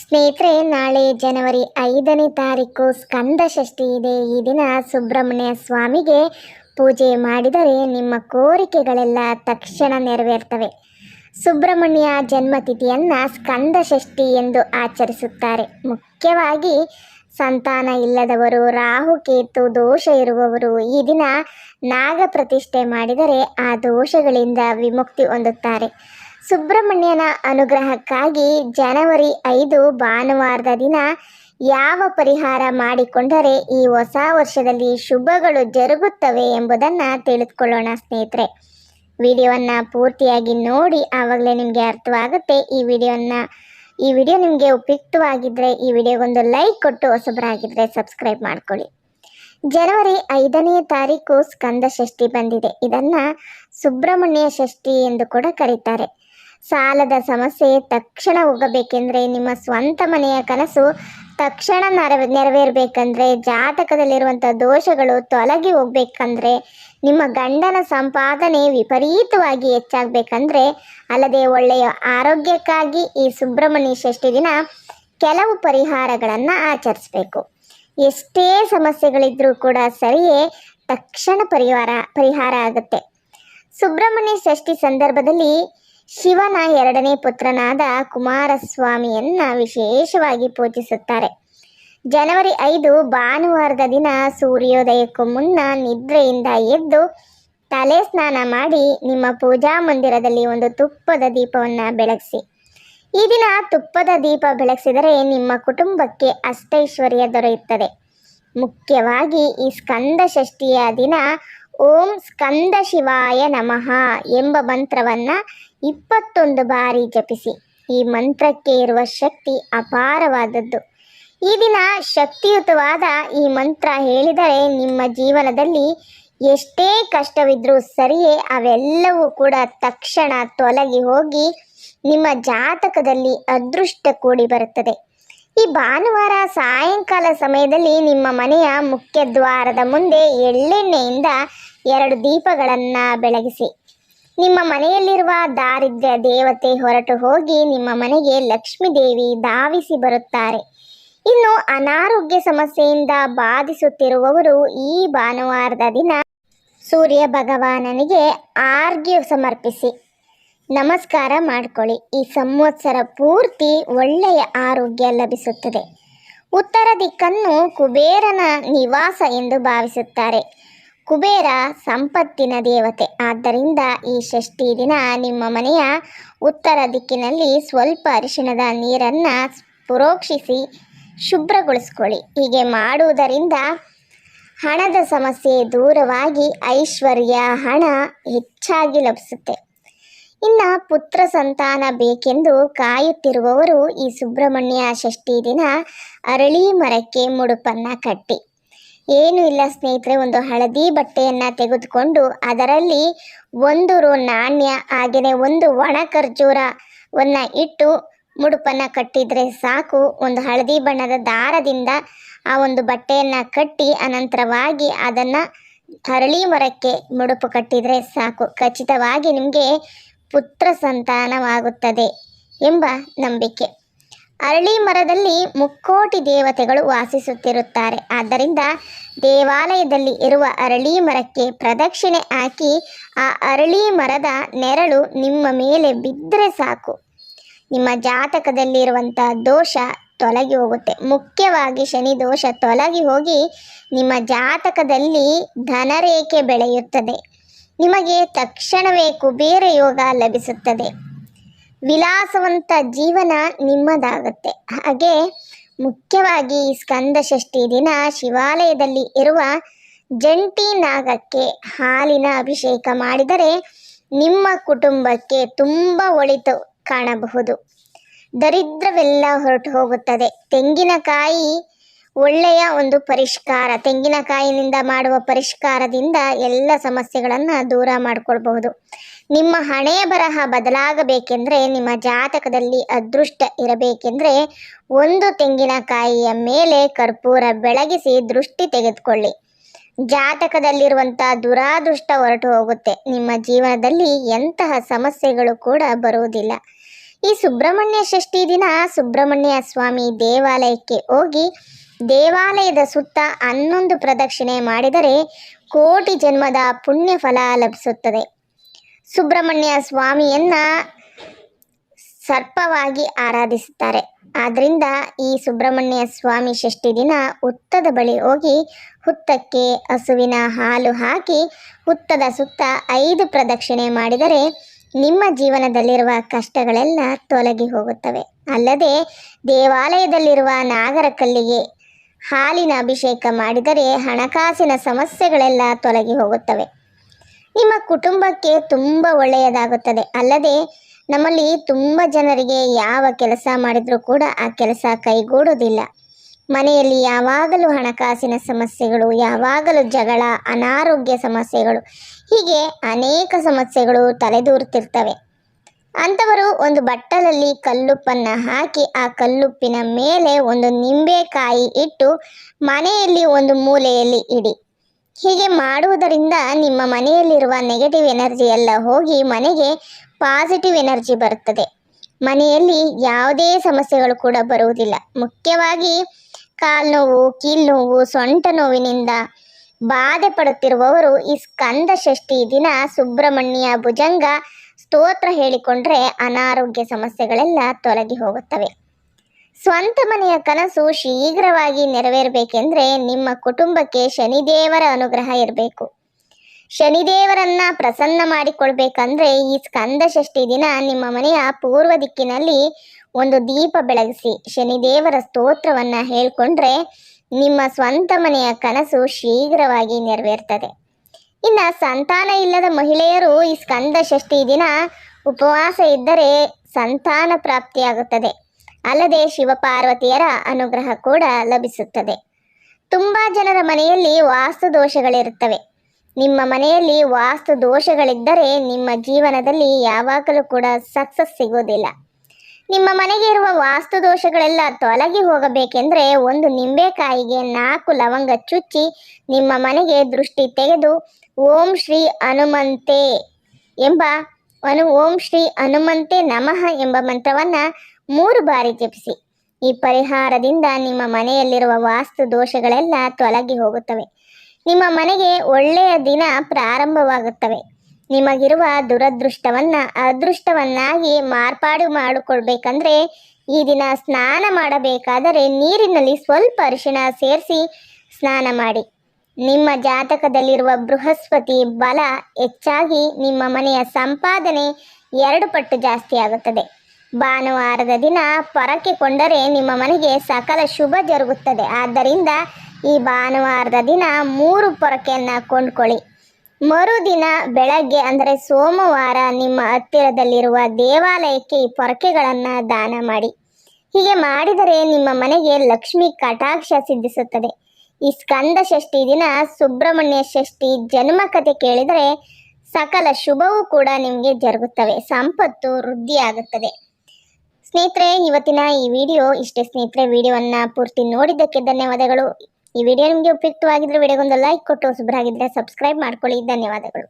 ಸ್ನೇಹಿತರೆ, ನಾಳೆ ಜನವರಿ ಐದನೇ ತಾರೀಕು ಸ್ಕಂದ ಷಷ್ಠಿ ಇದೆ. ಈ ದಿನ ಸುಬ್ರಹ್ಮಣ್ಯ ಸ್ವಾಮಿಗೆ ಪೂಜೆ ಮಾಡಿದರೆ ನಿಮ್ಮ ಕೋರಿಕೆಗಳೆಲ್ಲ ತಕ್ಷಣ ನೆರವೇರ್ತವೆ. ಸುಬ್ರಹ್ಮಣ್ಯ ಜನ್ಮತಿಥಿಯನ್ನು ಸ್ಕಂದ ಷಷ್ಠಿ ಎಂದು ಆಚರಿಸುತ್ತಾರೆ. ಮುಖ್ಯವಾಗಿ ಸಂತಾನ ಇಲ್ಲದವರು ರಾಹುಕೇತು ದೋಷ ಇರುವವರು ಈ ದಿನ ನಾಗ ಪ್ರತಿಷ್ಠೆ ಮಾಡಿದರೆ ಆ ದೋಷಗಳಿಂದ ವಿಮುಕ್ತಿ ಹೊಂದುತ್ತಾರೆ. ಸುಬ್ರಹ್ಮಣ್ಯನ ಅನುಗ್ರಹಕ್ಕಾಗಿ ಜನವರಿ ಐದು ಭಾನುವಾರದ ದಿನ ಯಾವ ಪರಿಹಾರ ಮಾಡಿಕೊಂಡರೆ ಈ ಹೊಸ ವರ್ಷದಲ್ಲಿ ಶುಭಗಳು ಜರುಗುತ್ತವೆ ಎಂಬುದನ್ನು ತಿಳಿದುಕೊಳ್ಳೋಣ ಸ್ನೇಹಿತರೆ. ವಿಡಿಯೋವನ್ನು ಪೂರ್ತಿಯಾಗಿ ನೋಡಿ ಆವಾಗಲೇ ನಿಮಗೆ ಅರ್ಥವಾಗುತ್ತೆ. ಈ ವಿಡಿಯೋನ ಈ ವಿಡಿಯೋ ನಿಮಗೆ ಉಪಯುಕ್ತವಾಗಿದ್ದರೆ ಈ ವಿಡಿಯೋಗೊಂದು ಲೈಕ್ ಕೊಟ್ಟು ಹೊಸಬರಾಗಿದ್ದರೆ ಸಬ್ಸ್ಕ್ರೈಬ್ ಮಾಡ್ಕೊಳ್ಳಿ. ಜನವರಿ ಐದನೇ ತಾರೀಕು ಸ್ಕಂದ ಷಷ್ಠಿ ಬಂದಿದೆ. ಇದನ್ನು ಸುಬ್ರಹ್ಮಣ್ಯ ಷಷ್ಠಿ ಎಂದು ಕೂಡ ಕರೀತಾರೆ. ಸಾಲದ ಸಮಸ್ಯೆ ತಕ್ಷಣ ಹೋಗಬೇಕೆಂದ್ರೆ ನಿಮ್ಮ ಸ್ವಂತ ಮನೆಯ ಕನಸು ತಕ್ಷಣ ನೆರವೇ ನೆರವೇರಬೇಕಂದ್ರೆ ಜಾತಕದಲ್ಲಿರುವಂಥ ದೋಷಗಳು ತೊಲಗಿ ಹೋಗ್ಬೇಕಂದ್ರೆ ನಿಮ್ಮ ಗಂಡನ ಸಂಪಾದನೆ ವಿಪರೀತವಾಗಿ ಹೆಚ್ಚಾಗಬೇಕಂದ್ರೆ ಅಲ್ಲದೆ ಒಳ್ಳೆಯ ಆರೋಗ್ಯಕ್ಕಾಗಿ ಈ ಸುಬ್ರಹ್ಮಣ್ಯ ಷಷ್ಠಿ ದಿನ ಕೆಲವು ಪರಿಹಾರಗಳನ್ನು ಆಚರಿಸಬೇಕು. ಎಷ್ಟೇ ಸಮಸ್ಯೆಗಳಿದ್ರೂ ಕೂಡ ಸರಿಯೇ ತಕ್ಷಣ ಪರಿಹಾರ ಪರಿಹಾರ ಆಗುತ್ತೆ. ಸುಬ್ರಹ್ಮಣ್ಯ ಷಷ್ಠಿ ಸಂದರ್ಭದಲ್ಲಿ ಶಿವನ ಎರಡನೇ ಪುತ್ರನಾದ ಕುಮಾರಸ್ವಾಮಿಯನ್ನ ವಿಶೇಷವಾಗಿ ಪೂಜಿಸುತ್ತಾರೆ. ಜನವರಿ ಐದು, ಭಾನುವಾರದ ದಿನ ಸೂರ್ಯೋದಯಕ್ಕೂ ಮುನ್ನ ನಿದ್ರೆಯಿಂದ ಎದ್ದು ತಲೆ ಸ್ನಾನ ಮಾಡಿ ನಿಮ್ಮ ಪೂಜಾ ಮಂದಿರದಲ್ಲಿ ಒಂದು ತುಪ್ಪದ ದೀಪವನ್ನು ಬೆಳಗಿಸಿ. ಈ ದಿನ ತುಪ್ಪದ ದೀಪ ಬೆಳಗಿಸಿದರೆ ನಿಮ್ಮ ಕುಟುಂಬಕ್ಕೆ ಅಷ್ಟೈಶ್ವರ್ಯ ದೊರೆಯುತ್ತದೆ. ಮುಖ್ಯವಾಗಿ ಈ ಸ್ಕಂದ ಷಷ್ಠಿಯ ದಿನ ಓಂ ಸ್ಕಂದ ಶಿವಾಯ ನಮಃ ಎಂಬ ಮಂತ್ರವನ್ನು ಇಪ್ಪತ್ತೊಂದು ಬಾರಿ ಜಪಿಸಿ. ಈ ಮಂತ್ರಕ್ಕೆ ಇರುವ ಶಕ್ತಿ ಅಪಾರವಾದದ್ದು. ಈ ದಿನ ಶಕ್ತಿಯುತವಾದ ಈ ಮಂತ್ರ ಹೇಳಿದರೆ ನಿಮ್ಮ ಜೀವನದಲ್ಲಿ ಎಷ್ಟೇ ಕಷ್ಟವಿದ್ರೂ ಸರಿಯೇ ಅವೆಲ್ಲವೂ ಕೂಡ ತಕ್ಷಣ ತೊಲಗಿ ಹೋಗಿ ನಿಮ್ಮ ಜಾತಕದಲ್ಲಿ ಅದೃಷ್ಟ ಕೂಡಿ ಬರುತ್ತದೆ. ಈ ಭಾನುವಾರ ಸಾಯಂಕಾಲ ಸಮಯದಲ್ಲಿ ನಿಮ್ಮ ಮನೆಯ ಮುಖ್ಯ ದ್ವಾರದ ಮುಂದೆ ಎಳ್ಳೆಣ್ಣೆಯಿಂದ ಎರಡು ದೀಪಗಳನ್ನು ಬೆಳಗಿಸಿ. ನಿಮ್ಮ ಮನೆಯಲ್ಲಿರುವ ದಾರಿದ್ರ್ಯ ದೇವತೆ ಹೊರಟು ಹೋಗಿ ನಿಮ್ಮ ಮನೆಗೆ ಲಕ್ಷ್ಮೀ ದೇವಿ ಧಾವಿಸಿ ಬರುತ್ತಾರೆ. ಇನ್ನು ಅನಾರೋಗ್ಯ ಸಮಸ್ಯೆಯಿಂದ ಬಾಧಿಸುತ್ತಿರುವವರು ಈ ಭಾನುವಾರದ ದಿನ ಸೂರ್ಯ ಭಗವಾನನಿಗೆ ಆರ್ಗ್ಯ ಸಮರ್ಪಿಸಿ. ನಮಸ್ಕಾರ ಮಾಡಿಕೊಳ್ಳಿ. ಈ ಸಂವತ್ಸರ ಪೂರ್ತಿ ಒಳ್ಳೆಯ ಆರೋಗ್ಯ ಲಭಿಸುತ್ತದೆ. ಉತ್ತರ ದಿಕ್ಕನ್ನು ಕುಬೇರನ ನಿವಾಸ ಎಂದು ಭಾವಿಸುತ್ತಾರೆ. ಕುಬೇರ ಸಂಪತ್ತಿನ ದೇವತೆ. ಆದ್ದರಿಂದ ಈ ಷಷ್ಠಿ ದಿನ ನಿಮ್ಮ ಮನೆಯ ಉತ್ತರ ದಿಕ್ಕಿನಲ್ಲಿ ಸ್ವಲ್ಪ ಅರಿಶಿಣದ ನೀರನ್ನು ಪುರೋಕ್ಷಿಸಿ ಶುಭ್ರಗೊಳಿಸ್ಕೊಳ್ಳಿ. ಹೀಗೆ ಮಾಡುವುದರಿಂದ ಹಣದ ಸಮಸ್ಯೆ ದೂರವಾಗಿ ಐಶ್ವರ್ಯ ಹಣ ಹೆಚ್ಚಾಗಿ ಲಭಿಸುತ್ತೆ. ಇನ್ನು ಪುತ್ರ ಸಂತಾನ ಬೇಕೆಂದು ಕಾಯುತ್ತಿರುವವರು ಈ ಸುಬ್ರಹ್ಮಣ್ಯ ಷಷ್ಠಿ ದಿನ ಅರಳಿ ಮರಕ್ಕೆ ಮುಡುಪನ್ನು ಕಟ್ಟಿ. ಏನು ಇಲ್ಲ ಸ್ನೇಹಿತರೆ, ಒಂದು ಹಳದಿ ಬಟ್ಟೆಯನ್ನು ತೆಗೆದುಕೊಂಡು ಅದರಲ್ಲಿ ಒಂದು ರು ನಾಣ್ಯ ಹಾಗೆಯೇ ಒಂದು ಒಣ ಖರ್ಜೂರವನ್ನು ಇಟ್ಟು ಮುಡುಪನ್ನು ಕಟ್ಟಿದರೆ ಸಾಕು. ಒಂದು ಹಳದಿ ಬಣ್ಣದ ದಾರದಿಂದ ಆ ಒಂದು ಬಟ್ಟೆಯನ್ನು ಕಟ್ಟಿ ಅನಂತರವಾಗಿ ಅದನ್ನು ಹರಳಿ ಮರಕ್ಕೆ ಮುಡುಪು ಕಟ್ಟಿದರೆ ಸಾಕು. ಖಚಿತವಾಗಿ ನಿಮಗೆ ಪುತ್ರ ಸಂತಾನವಾಗುತ್ತದೆ ಎಂಬ ನಂಬಿಕೆ. ಅರಳಿ ಮರದಲ್ಲಿ ಮುಕ್ಕೋಟಿ ದೇವತೆಗಳು ವಾಸಿಸುತ್ತಿರುತ್ತಾರೆ. ಆದ್ದರಿಂದ ದೇವಾಲಯದಲ್ಲಿ ಇರುವ ಅರಳಿ ಮರಕ್ಕೆ ಪ್ರದಕ್ಷಿಣೆ ಹಾಕಿ ಆ ಅರಳಿ ಮರದ ನೆರಳು ನಿಮ್ಮ ಮೇಲೆ ಬಿದ್ದರೆ ಸಾಕು. ನಿಮ್ಮ ಜಾತಕದಲ್ಲಿರುವಂಥ ದೋಷ ತೊಲಗಿ ಹೋಗುತ್ತೆ. ಮುಖ್ಯವಾಗಿ ಶನಿ ದೋಷ ತೊಲಗಿ ಹೋಗಿ ನಿಮ್ಮ ಜಾತಕದಲ್ಲಿ ಧನರೇಖೆ ಬೆಳೆಯುತ್ತದೆ. ನಿಮಗೆ ತಕ್ಷಣವೇ ಕುಬೇರ ಯೋಗ ಲಭಿಸುತ್ತದೆ. ವಿಲಾಸವಂತ ಜೀವನ ನಿಮ್ಮದಾಗುತ್ತೆ. ಹಾಗೆ ಮುಖ್ಯವಾಗಿ ಈ ಸ್ಕಂದ ಷಷ್ಠಿ ದಿನ ಶಿವಾಲಯದಲ್ಲಿ ಇರುವ ಜಂಟಿ ನಾಗಕ್ಕೆ ಹಾಲಿನ ಅಭಿಷೇಕ ಮಾಡಿದರೆ ನಿಮ್ಮ ಕುಟುಂಬಕ್ಕೆ ತುಂಬ ಒಳಿತು ಕಾಣಬಹುದು. ದರಿದ್ರವೆಲ್ಲ ಹೊರಟು ಹೋಗುತ್ತದೆ. ತೆಂಗಿನಕಾಯಿ ಒಳ್ಳೆಯ ಒಂದು ಪರಿಷ್ಕಾರ, ತೆಂಗಿನಕಾಯಿನಿಂದ ಮಾಡುವ ಪರಿಷ್ಕಾರದಿಂದ ಎಲ್ಲ ಸಮಸ್ಯೆಗಳನ್ನು ದೂರ ಮಾಡಿಕೊಳ್ಬಹುದು. ನಿಮ್ಮ ಹಣೆ ಬರಹ ಬದಲಾಗಬೇಕೆಂದರೆ, ನಿಮ್ಮ ಜಾತಕದಲ್ಲಿ ಅದೃಷ್ಟ ಇರಬೇಕೆಂದರೆ, ಒಂದು ತೆಂಗಿನಕಾಯಿಯ ಮೇಲೆ ಕರ್ಪೂರ ಬೆಳಗಿಸಿ ದೃಷ್ಟಿ ತೆಗೆದುಕೊಳ್ಳಿ. ಜಾತಕದಲ್ಲಿರುವಂಥ ದುರಾದೃಷ್ಟ ಹೊರಟು ಹೋಗುತ್ತೆ. ನಿಮ್ಮ ಜೀವನದಲ್ಲಿ ಎಂತಹ ಸಮಸ್ಯೆಗಳು ಕೂಡ ಬರುವುದಿಲ್ಲ. ಈ ಸುಬ್ರಹ್ಮಣ್ಯ ಷಷ್ಠಿ ದಿನ ಸುಬ್ರಹ್ಮಣ್ಯ ಸ್ವಾಮಿ ದೇವಾಲಯಕ್ಕೆ ಹೋಗಿ ದೇವಾಲಯದ ಸುತ್ತ ಹನ್ನೊಂದು ಪ್ರದಕ್ಷಿಣೆ ಮಾಡಿದರೆ ಕೋಟಿ ಜನ್ಮದ ಪುಣ್ಯ ಫಲ ಲಭಿಸುತ್ತದೆ. ಸುಬ್ರಹ್ಮಣ್ಯ ಸ್ವಾಮಿಯನ್ನ ಸರ್ಪವಾಗಿ ಆರಾಧಿಸುತ್ತಾರೆ. ಆದ್ದರಿಂದ ಈ ಸುಬ್ರಹ್ಮಣ್ಯ ಸ್ವಾಮಿ ಷಷ್ಠಿ ದಿನ ಹುತ್ತದ ಬಳಿ ಹೋಗಿ ಹುತ್ತಕ್ಕೆ ಹಸುವಿನ ಹಾಲು ಹಾಕಿ ಹುತ್ತದ ಸುತ್ತ ಐದು ಪ್ರದಕ್ಷಿಣೆ ಮಾಡಿದರೆ ನಿಮ್ಮ ಜೀವನದಲ್ಲಿರುವ ಕಷ್ಟಗಳೆಲ್ಲ ತೊಲಗಿ ಹೋಗುತ್ತವೆ. ಅಲ್ಲದೆ ದೇವಾಲಯದಲ್ಲಿರುವ ನಾಗರ ಕಲ್ಲಿಗೆ ಹಾಲಿನ ಅಭಿಷೇಕ ಮಾಡಿದರೆ ಹಣಕಾಸಿನ ಸಮಸ್ಯೆಗಳೆಲ್ಲ ತೊಲಗಿ ಹೋಗುತ್ತವೆ. ನಿಮ್ಮ ಕುಟುಂಬಕ್ಕೆ ತುಂಬ ಒಳ್ಳೆಯದಾಗುತ್ತದೆ. ಅಲ್ಲದೆ ನಮ್ಮಲ್ಲಿ ತುಂಬ ಜನರಿಗೆ ಯಾವ ಕೆಲಸ ಮಾಡಿದರೂ ಕೂಡ ಆ ಕೆಲಸ ಕೈಗೂಡೋದಿಲ್ಲ ಮನೆಯಲ್ಲಿ ಯಾವಾಗಲೂ ಹಣಕಾಸಿನ ಸಮಸ್ಯೆಗಳು, ಯಾವಾಗಲೂ ಜಗಳ, ಅನಾರೋಗ್ಯ ಸಮಸ್ಯೆಗಳು, ಹೀಗೆ ಅನೇಕ ಸಮಸ್ಯೆಗಳು ತಲೆದೂರುತ್ತಿರ್ತವೆ. ಅಂಥವರು ಒಂದು ಬಟ್ಟಲಲ್ಲಿ ಕಲ್ಲುಪ್ಪನ್ನು ಹಾಕಿ ಆ ಕಲ್ಲುಪ್ಪಿನ ಮೇಲೆ ಒಂದು ನಿಂಬೆಕಾಯಿ ಇಟ್ಟು ಮನೆಯಲ್ಲಿ ಒಂದು ಮೂಲೆಯಲ್ಲಿ ಇಡಿ. ಹೀಗೆ ಮಾಡುವುದರಿಂದ ನಿಮ್ಮ ಮನೆಯಲ್ಲಿರುವ ನೆಗೆಟಿವ್ ಎನರ್ಜಿ ಎಲ್ಲ ಹೋಗಿ ಮನೆಗೆ ಪಾಸಿಟಿವ್ ಎನರ್ಜಿ ಬರುತ್ತದೆ. ಮನೆಯಲ್ಲಿ ಯಾವುದೇ ಸಮಸ್ಯೆಗಳು ಕೂಡ ಬರುವುದಿಲ್ಲ. ಮುಖ್ಯವಾಗಿ ಕಾಲು ನೋವು ಕೀಲು ನೋವು, ಸೊಂಟ ನೋವಿನಿಂದ ಬಾಧೆ ಪಡುತ್ತಿರುವವರು ಈ ಸ್ಕಂದ ಷಷ್ಠಿ ದಿನ ಸುಬ್ರಹ್ಮಣ್ಯ ಭುಜಂಗ ಸ್ತೋತ್ರ ಹೇಳಿಕೊಂಡ್ರೆ ಅನಾರೋಗ್ಯ ಸಮಸ್ಯೆಗಳೆಲ್ಲ ತೊಲಗಿ ಹೋಗುತ್ತವೆ. ಸ್ವಂತ ಮನೆಯ ಕನಸು ಶೀಘ್ರವಾಗಿ ನೆರವೇರಬೇಕೆಂದ್ರೆ ನಿಮ್ಮ ಕುಟುಂಬಕ್ಕೆ ಶನಿದೇವರ ಅನುಗ್ರಹ ಇರಬೇಕು. ಶನಿದೇವರನ್ನ ಪ್ರಸನ್ನ ಮಾಡಿಕೊಳ್ಬೇಕಂದ್ರೆ ಈ ಸ್ಕಂದ ಷಷ್ಠಿ ದಿನ ನಿಮ್ಮ ಮನೆಯ ಪೂರ್ವ ದಿಕ್ಕಿನಲ್ಲಿ ಒಂದು ದೀಪ ಬೆಳಗಿಸಿ, ಶನಿದೇವರ ಸ್ತೋತ್ರವನ್ನ ಹೇಳಿಕೊಂಡ್ರೆ ನಿಮ್ಮ ಸ್ವಂತ ಮನೆಯ ಕನಸು ಶೀಘ್ರವಾಗಿ ನೆರವೇರ್ತದೆ. ಇನ್ನು ಸಂತಾನ ಇಲ್ಲದ ಮಹಿಳೆಯರು ಈ ಸ್ಕಂದ ಷಷ್ಠಿ ದಿನ ಉಪವಾಸ ಇದ್ದರೆ ಸಂತಾನ ಪ್ರಾಪ್ತಿಯಾಗುತ್ತದೆ. ಅಲ್ಲದೆ ಶಿವಪಾರ್ವತಿಯರ ಅನುಗ್ರಹ ಕೂಡ ಲಭಿಸುತ್ತದೆ. ತುಂಬ ಜನರ ಮನೆಯಲ್ಲಿ ವಾಸ್ತು ದೋಷಗಳಿರುತ್ತವೆ. ನಿಮ್ಮ ಮನೆಯಲ್ಲಿ ವಾಸ್ತು ದೋಷಗಳಿದ್ದರೆ ನಿಮ್ಮ ಜೀವನದಲ್ಲಿ ಯಾವಾಗಲೂ ಕೂಡ ಸಕ್ಸಸ್ ಸಿಗೋದಿಲ್ಲ. ನಿಮ್ಮ ಮನೆಗೆ ಇರುವ ವಾಸ್ತು ದೋಷಗಳೆಲ್ಲ ತೊಲಗಿ ಹೋಗಬೇಕೆಂದರೆ ಒಂದು ನಿಂಬೆಕಾಯಿಗೆ ನಾಲ್ಕು ಲವಂಗ ಚುಚ್ಚಿ ನಿಮ್ಮ ಮನೆಗೆ ದೃಷ್ಟಿ ತೆಗೆದು ಓಂ ಶ್ರೀ ಹನುಮಂತೆ ಎಂಬ ಅನು ಓಂ ಶ್ರೀ ಹನುಮಂತೆ ನಮಃ ಎಂಬ ಮಂತ್ರವನ್ನ ಮೂರು ಬಾರಿ ಜಪಿಸಿ. ಈ ಪರಿಹಾರದಿಂದ ನಿಮ್ಮ ಮನೆಯಲ್ಲಿರುವ ವಾಸ್ತು ದೋಷಗಳೆಲ್ಲ ತೊಲಗಿ ಹೋಗುತ್ತವೆ. ನಿಮ್ಮ ಮನೆಗೆ ಒಳ್ಳೆಯ ದಿನ ಪ್ರಾರಂಭವಾಗುತ್ತವೆ. ನಿಮಗಿರುವ ದುರದೃಷ್ಟವನ್ನ, ಅದೃಷ್ಟವನ್ನಾಗಿ ಮಾರ್ಪಾಡು ಮಾಡಿಕೊಳ್ಬೇಕಂದ್ರೆ ಈ ದಿನ ಸ್ನಾನ ಮಾಡಬೇಕಾದರೆ ನೀರಿನಲ್ಲಿ ಸ್ವಲ್ಪ ಅರಿಶಿಣ ಸೇರಿಸಿ ಸ್ನಾನ ಮಾಡಿ. ನಿಮ್ಮ ಜಾತಕದಲ್ಲಿರುವ ಬೃಹಸ್ಪತಿ ಬಲ ಹೆಚ್ಚಾಗಿ ನಿಮ್ಮ ಮನೆಯ ಸಂಪಾದನೆ ಎರಡು ಪಟ್ಟು ಜಾಸ್ತಿ ಆಗುತ್ತದೆ. ಭಾನುವಾರದ ದಿನ ಪರಕ್ಕೆ ಕೊಂಡರೆ ನಿಮ್ಮ ಮನೆಗೆ ಸಕಲ ಶುಭ ಜರುಗುತ್ತದೆ. ಆದ್ದರಿಂದ ಈ ಭಾನುವಾರದ ದಿನ ಮೂರು ಪೊರಕೆಯನ್ನು ಕೊಂಡ್ಕೊಳ್ಳಿ. ಮರುದಿನ ಬೆಳಗ್ಗೆ ಅಂದರೆ ಸೋಮವಾರ ನಿಮ್ಮ ಹತ್ತಿರದಲ್ಲಿರುವ ದೇವಾಲಯಕ್ಕೆ ಈ ಪೊರಕೆಗಳನ್ನು ದಾನ ಮಾಡಿ. ಹೀಗೆ ಮಾಡಿದರೆ ನಿಮ್ಮ ಮನೆಗೆ ಲಕ್ಷ್ಮಿ ಕಟಾಕ್ಷ ಸಿದ್ಧಿಸುತ್ತದೆ. ಈ ಸ್ಕಂದ ಷಷ್ಠಿ ದಿನ ಸುಬ್ರಹ್ಮಣ್ಯ ಷಷ್ಠಿ ಜನ್ಮ ಕಥೆ ಕೇಳಿದರೆ ಸಕಲ ಶುಭವೂ ಕೂಡ ನಿಮಗೆ ಜರುಗುತ್ತವೆ. ಸಂಪತ್ತು ವೃದ್ಧಿಯಾಗುತ್ತದೆ. ಸ್ನೇಹಿತರೆ, ಇವತ್ತಿನ ಈ ವಿಡಿಯೋ ಇಷ್ಟೇ ಸ್ನೇಹಿತರೆ, ವಿಡಿಯೋವನ್ನು ಪೂರ್ತಿ ನೋಡಿದ್ದಕ್ಕೆ ಧನ್ಯವಾದಗಳು. ಈ ವಿಡಿಯೋ ನಿಮಗೆ ಉಪಯುಕ್ತವಾಗಿದ್ದರೆ ವಿಡಿಯೋಗೊಂದು ಲೈಕ್ ಕೊಟ್ಟು ಸುಬ್ರಾಗಿದ್ದರೆ ಸಬ್ಸ್ಕ್ರೈಬ್ ಮಾಡ್ಕೊಳ್ಳಿ. ಧನ್ಯವಾದಗಳು.